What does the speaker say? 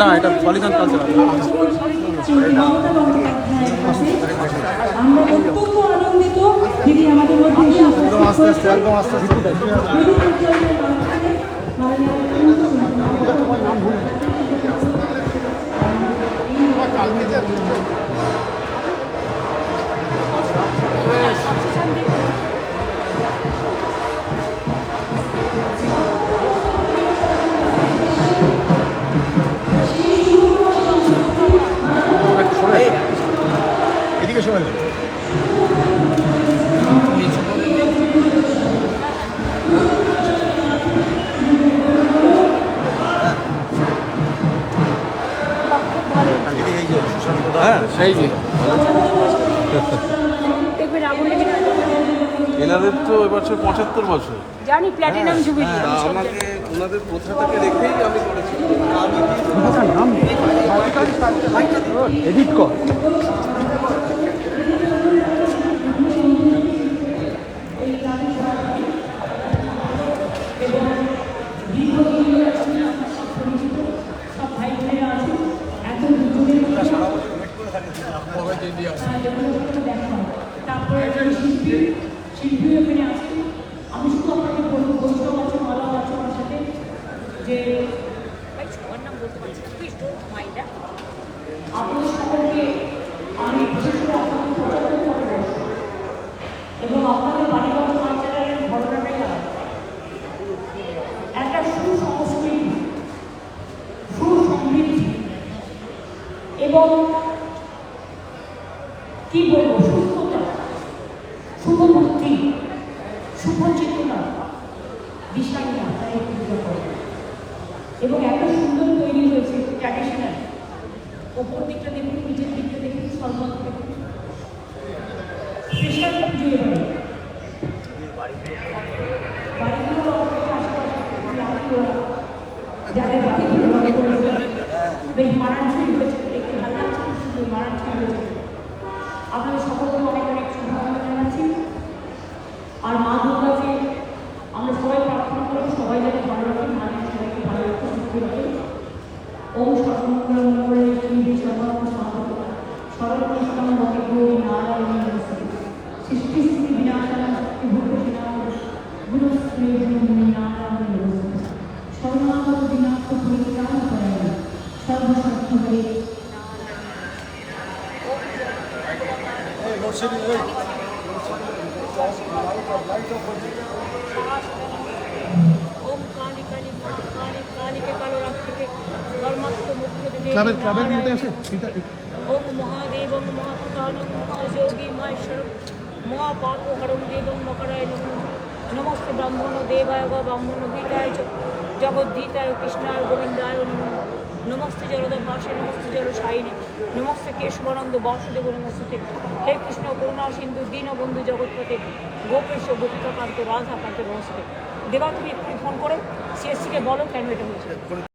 না এটা পলিথান কালচার। আস্তে আস্তে একদম আস্তে আস্তে। হ্যাঁ সেই যে। এনাদের তো এবছর পঁচাত্তর বছর। জানি প্ল্যাটিনাম জুবিলি আমাকে ওনাদের প্রথাটাকে রেখেই আমি করেছি। এডিট কর। আমি শুধু আপনাকে বলব বৈষ্ণব আছে মালা আছে আমার সাথে যে ভাই সবার নাম বলতে পারছি না প্লিজ ডোন্ট মাইন্ড আপনাদের সকলকে আমি বিশেষ করে আপনাদের পঁচাত্তর বর্ষ এবং আপনাদের বাড়িগত কালচারের ঘটনাটাই আলাদা। একটা সুসংস্কৃতি সুসমৃদ্ধি এবং কি বলব, সুস্থতা শুভবুদ্ধি শুভচেতনা বিষয় নিয়ে আপনারা পুজো করেন। এবং এত সুন্দর তৈরি হয়েছে ট্র্যাডিশনাল ওপর দিকটা দেখুন, নিচের দিকটা দেখুন সর্বত দেখুন। স্পেশাল পুজো বাড়িগুলো আশেপাশে, যাদের বাড়িগুলো বেশ মারাঠি হয়েছে ভালো হয়েছে আপনাদের সকলকে অনেক অনেক শুভকামনা জানাচ্ছি। আর মা দুর্গাকে আমরা সবাই প্রার্থনা করব, সবাই যাতে ভালো রাখে, মা যেন সবাইকে ভালো রাখে সুস্থ রাখে। ওম সর্বমঙ্গল মঙ্গলে সাধক মতে নারায়ণ সৃষ্টি বিনাশান শক্তি ভূত গুরু শ্রী ক্লাবের ক্লাবের মধ্যে আছে? নমস্তে ব্রাহ্মণ দেবায় ব্রাহ্মণ গীতায় জগদ্গীতায় কৃষ্ণায় গোবিন্দায় নমঃ। নমস্তে জলদ ভাষে নমস্তে জল সাইনে নমস্তে কেশবানন্দ বাসুদেব নমস্তে। হে কৃষ্ণ করুণা সিন্ধু, দীনবন্ধু জগৎপতে গোপেশ গোপিকাকান্ত, রাধাকান্ত নমস্তে। দেবা তুমি ফোন করে? সিএসসিকে বলো কেন এটা হয়েছে?